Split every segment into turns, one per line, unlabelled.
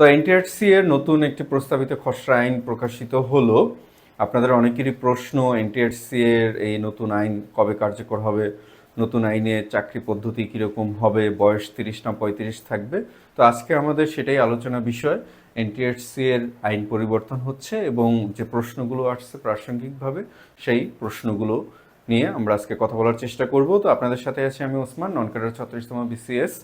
তো এনটিআরসি এর নতুন একটি প্রস্তাবিত খসড়া আইন প্রকাশিত হলো। আপনাদের অনেকেরই প্রশ্ন, এনটিআরসি এর এই নতুন আইন কবে কার্যকর হবে? নতুন আইনে চাকরি পদ্ধতি কীরকম হবে? বয়স তিরিশ না পঁয়ত্রিশ থাকবে? তো আজকে আমাদের সেটাই আলোচনা বিষয়। এনটিআরসি এর আইন পরিবর্তন হচ্ছে এবং যে প্রশ্নগুলো আসছে প্রাসঙ্গিকভাবে, সেই প্রশ্নগুলো নিয়ে আমরা আজকে কথা বলার চেষ্টা করব। তো আপনাদের সাথে আছি আমি ওসমান নন ক্যাডার ছত্রিশতম বিসিএস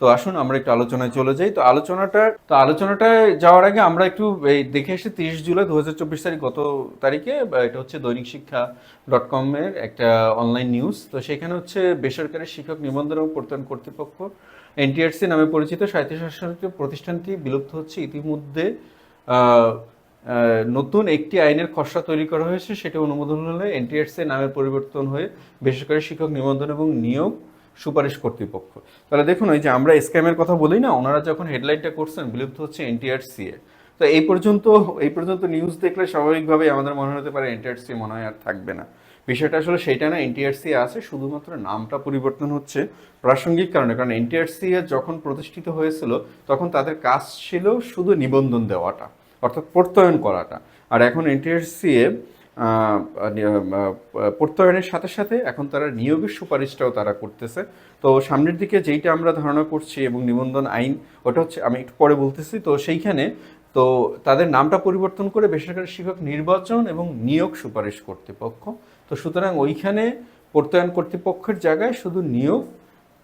তো আসুন, আমরা একটু আলোচনায় চলে যাই। তো আলোচনাটা, তো আলোচনাটায় যাওয়ার আগে আমরা একটু, এই দেখে এসে তিরিশ জুলাই দু হাজার চব্বিশ তারিখ গত তারিখে এটা হচ্ছে দৈনিক শিক্ষা ডট কমের একটা অনলাইন নিউজ। তো সেখানে হচ্ছে বেসরকারি শিক্ষক নিবন্ধন এবং প্রত্যয়ন কর্তৃপক্ষ, এনটিআরসি নামে পরিচিত শাসনিক প্রতিষ্ঠানটি বিলুপ্ত হচ্ছে ইতিমধ্যে নতুন একটি আইনের খসড়া তৈরি করা হয়েছে, সেটা অনুমোদন হলে এনটিআরসি নামের পরিবর্তন হয়ে বেসরকারি শিক্ষক নিবন্ধন এবং নিয়োগ সুপারিশ কর্তৃপক্ষ। তাহলে দেখুন, ওই যে আমরা স্ক্যামের কথা বলি না, ওনারা যখন হেডলাইনটা করছেন, বিলুপ্ত হচ্ছে এনটিআরসি এ। তো এই পর্যন্ত এই পর্যন্ত নিউজ দেখলে স্বাভাবিকভাবেই আমাদের মনে হতে পারে এনটিআরসি মনে হয় আর থাকবে না। বিষয়টা আসলে সেইটা না, এনটিআরসি আছে, শুধুমাত্র নামটা পরিবর্তন হচ্ছে প্রাসঙ্গিক কারণে। কারণ এনটিআরসি যখন প্রতিষ্ঠিত হয়েছিল, তখন তাদের কাজ ছিল শুধু নিবন্ধন দেওয়াটা। অর্থাৎ প্রত্যয়ন করাটা। আর এখন এনটিআরসি এ আহ, আহ, প্রত্যয়নের সাথে সাথে এখন তারা নিয়োগের সুপারিশটাও তারা করতেছে। তো সামনের দিকে যেইটা আমরা ধারণা করছি এবং নিবন্ধন আইন ওটা হচ্ছে আমি একটু পরে বলতেছি। তো সেইখানে তো তাদের নামটা পরিবর্তন করে বেসরকারি শিক্ষক নির্বাচন এবং নিয়োগ সুপারিশ কর্তৃপক্ষ। তো সুতরাং ওইখানে প্রত্যয়ন কর্তৃপক্ষের জায়গায় শুধু নিয়োগ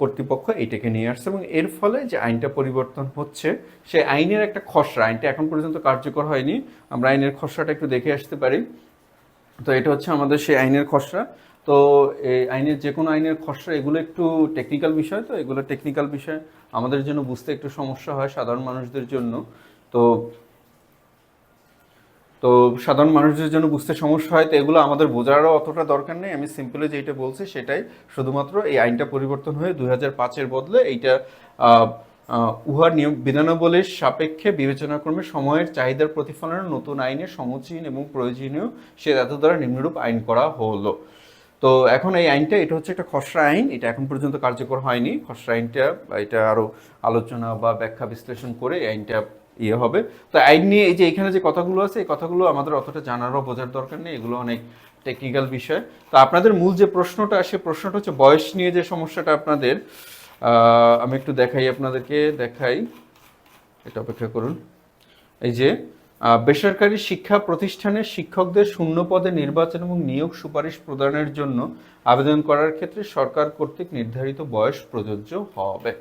কর্তৃপক্ষ এটাকে নিয়ে আসছে এবং এর ফলে যে আইনটা পরিবর্তন হচ্ছে, সেই আইনের একটা খসড়া, আইনটা এখন পর্যন্ত কার্যকর হয়নি, আমরা আইনের খসড়াটা একটু দেখে আসতে পারি। তো এটা হচ্ছে আমাদের সেই আইনের খসড়া। তো এই আইনের যে কোনো আইনের খসড়া, এগুলো একটু টেকনিক্যাল বিষয়, তো এগুলো টেকনিক্যাল বিষয় আমাদের জন্য বুঝতে একটু সমস্যা হয় সাধারণ মানুষদের জন্য। তো তো সাধারণ মানুষদের জন্য বুঝতে সমস্যা হয়, তো এগুলো আমাদের বোঝারও অতটা দরকার নেই। আমি সিম্পলি যেটা বলছি সেটাই। শুধুমাত্র এই আইনটা পরিবর্তন হয়ে দুই হাজার পাঁচের বদলে এইটা উহার নিয়ম বিধানাবলীর সাপেক্ষে বিবেচনাক্রমে সময়ের চাহিদার প্রতিফলনে নতুন আইনের সমীচীন এবং প্রয়োজনীয় সে এত দ্বারা নিম্নরূপ আইন করা হলো। তো এখন এই আইনটা, এটা হচ্ছে একটা খসড়া আইন, এটা এখন পর্যন্ত কার্যকর হয়নি। খসড়া আইনটা এটা আরও আলোচনা বা ব্যাখ্যা বিশ্লেষণ করে এই আইনটা ইয়ে হবে। তো আইন নিয়ে এই যে এখানে যে কথাগুলো আছে, এই কথাগুলো আমাদের অতটা জানারও বোঝার দরকার নেই, এগুলো অনেক টেকনিক্যাল বিষয়। তো আপনাদের মূল যে প্রশ্নটা, সে প্রশ্নটা হচ্ছে বয়স নিয়ে যে সমস্যাটা আপনাদের আমি একটু দেখাই আপনাদেরকে, দেখাই। এটা অপেক্ষা করুন। এই যে বেসরকারি শিক্ষা প্রতিষ্ঠানের শিক্ষকদের শূন্য পদে নির্বাচন এবং নিয়োগ সুপারিশ প্রদানের জন্য আবেদন করার ক্ষেত্রে সরকার কর্তৃক নির্ধারিত বয়স প্রযোজ্য হবে।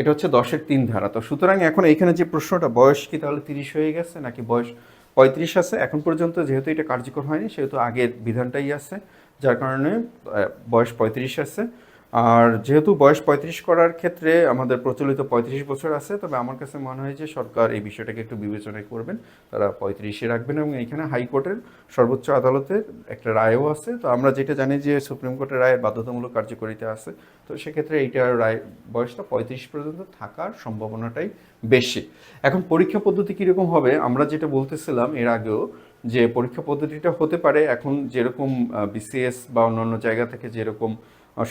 এটা হচ্ছে দশের তিন ধারা। তো সুতরাং এখন এইখানে যে প্রশ্নটা, বয়স কি তাহলে তিরিশ হয়ে গেছে নাকি বয়স পঁয়ত্রিশ আছে? এখন পর্যন্ত যেহেতু এটা কার্যকর হয়নি, সেহেতু আগের বিধানটাই আছে, যার কারণে বয়স পঁয়ত্রিশ আছে। আর যেহেতু বয়স পঁয়ত্রিশ করার ক্ষেত্রে আমাদের প্রচলিত পঁয়ত্রিশ বছর আছে, তবে আমার কাছে মনে হয় যে সরকার এই বিষয়টাকে একটু বিবেচনায় করবেন। তারা পঁয়ত্রিশে রাখবেন এবং এখানে হাইকোর্টের সর্বোচ্চ আদালতের একটা রায়ও আছে। তো আমরা যেটা জানি যে সুপ্রিম কোর্টের রায়ের বাধ্যতামূলক কার্যকারিতা আছে। তো সেক্ষেত্রে এইটার রায় বয়সটা পঁয়ত্রিশ পর্যন্ত থাকার সম্ভাবনাটাই বেশি। এখন পরীক্ষা পদ্ধতি কীরকম হবে? আমরা যেটা বলতেছিলাম এর আগেও যে পরীক্ষা পদ্ধতিটা হতে পারে। এখন যেরকম বিসিএস বা অন্যান্য জায়গা থেকে যেরকম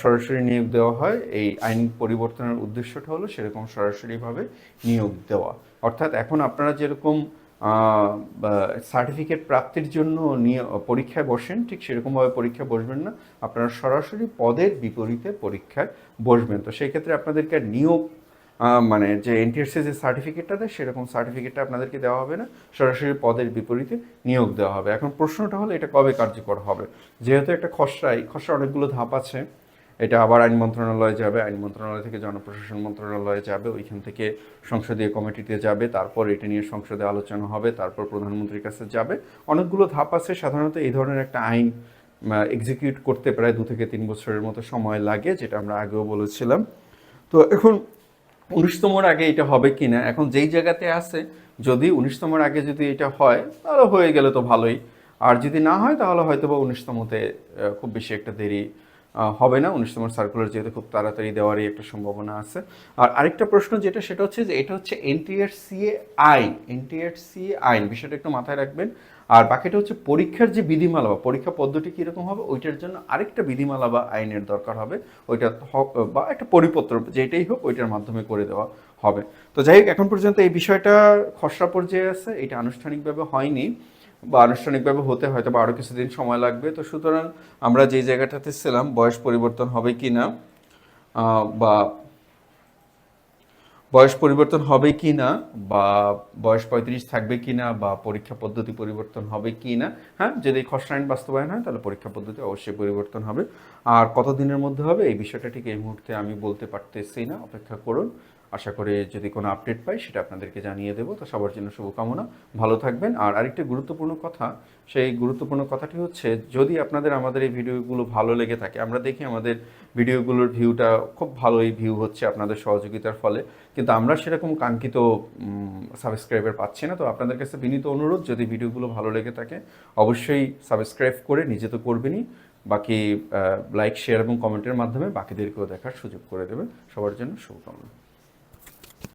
সরাসরি নিয়োগ দেওয়া হয়। এই আইন পরিবর্তনের উদ্দেশ্যটা হলো সেরকম সরাসরিভাবে নিয়োগ দেওয়া। অর্থাৎ এখন আপনারা যেরকম সার্টিফিকেট প্রাপ্তির জন্য নিয়ে, পরীক্ষায় বসেন, ঠিক সেরকমভাবে পরীক্ষায় বসবেন না। আপনারা সরাসরি পদের বিপরীতে পরীক্ষায় বসবেন। তো সেই ক্ষেত্রে আপনাদেরকে নিয়োগ মানে যে এনটিএসসি যে সার্টিফিকেটটা দেয়, সেরকম সার্টিফিকেটটা আপনাদেরকে দেওয়া হবে না। সরাসরি পদের বিপরীতে নিয়োগ দেওয়া হবে। এখন প্রশ্নটা হলো, এটা কবে কার্যকর হবে? যেহেতু একটা খসড়াই খসড়া অনেকগুলো ধাপ আছে। এটা আবার আইন মন্ত্রণালয়ে যাবে, আইন মন্ত্রণালয় থেকে জনপ্রশাসন মন্ত্রণালয়ে যাবে, ওইখান থেকে সংসদীয় কমিটিতে যাবে, তারপর এটা নিয়ে সংসদে আলোচনা হবে, তারপর প্রধানমন্ত্রীর কাছে যাবে। অনেকগুলো ধাপ আছে, সাধারণত এই ধরনের একটা আইন এক্সিকিউট করতে প্রায় দু থেকে তিন বছরের মতো সময় লাগে, যেটা আমরা আগেও বলেছিলাম। তো এখন উনিশতমর আগে এটা হবে কি না এখন যেই জায়গাতে আছে, যদি উনিশতমর আগে যদি এটা হয়, তাহলে হয়ে গেলে তো ভালোই। আর যদি না হয়, তাহলে হয়তো বা উনিশতমতে খুব বেশি একটা দেরি হবে না। উনিশতম সার্কুলার যেহেতু খুব তাড়াতাড়ি দেওয়ারই একটা সম্ভাবনা আছে। আর আরেকটা প্রশ্ন যেটা, সেটা হচ্ছে যে এটা হচ্ছে এনটিআরসিএ আইন। এনটিআরসিএ আইন, বিষয়টা একটু মাথায় রাখবেন। আর বাকিটা হচ্ছে পরীক্ষার যে বিধিমালা বা পরীক্ষা পদ্ধতি কীরকম হবে, ওইটার জন্য আরেকটা বিধিমালা বা আইনের দরকার হবে। ওইটা বা একটা পরিপত্র, যেটাই হোক ওইটার মাধ্যমে করে দেওয়া হবে। তো যাই হোক, এখন পর্যন্ত এই বিষয়টা খসড়া পর্যায়ে আছে। এটা আনুষ্ঠানিকভাবে হয়নি। বা আনুষ্ঠানিকভাবে হতে হয়তো বা আরও কিছুদিন সময় লাগবে। তো সুতরাং আমরা যে জায়গাটাতে ছিলাম, বয়স পরিবর্তন হবে কি না বা বয়স পরিবর্তন হবে কি না, বা বয়স পঁয়ত্রিশ থাকবে কি না, বা পরীক্ষা পদ্ধতি পরিবর্তন হবে কি না হ্যাঁ? যদি খসড়া আইন বাস্তবায়ন হয়, তাহলে পরীক্ষা পদ্ধতি অবশ্যই পরিবর্তন হবে। আর কত দিনের মধ্যে হবে, এই বিষয়টা ঠিক এই মুহূর্তে আমি বলতে পারতেছি না, অপেক্ষা করুন। আশা করে যদি কোনো আপডেট পাই, সেটা আপনাদেরকে জানিয়ে দেবো। তো সবার জন্য শুভকামনা। ভালো থাকবেন। আর আরেকটি গুরুত্বপূর্ণ কথা, সেই গুরুত্বপূর্ণ কথাটি হচ্ছে, যদি আপনাদের আমাদের এই ভিডিওগুলো ভালো লেগে থাকে, আমরা দেখি আমাদের ভিডিওগুলোর ভিউটা খুব ভালোই ভিউ হচ্ছে আপনাদের সহযোগিতার ফলে। কিন্তু আমরা সেরকম কাঙ্ক্ষিত সাবস্ক্রাইবার পাচ্ছি না। তো আপনাদের কাছে বিনীত অনুরোধ, যদি ভিডিওগুলো ভালো লেগে থাকে, অবশ্যই সাবস্ক্রাইব করে নিজে তো করবেনই। বাকি লাইক শেয়ার এবং কমেন্টের মাধ্যমে বাকিদেরকেও দেখার সুযোগ করে দেবেন। সবার জন্য শুভকামনা।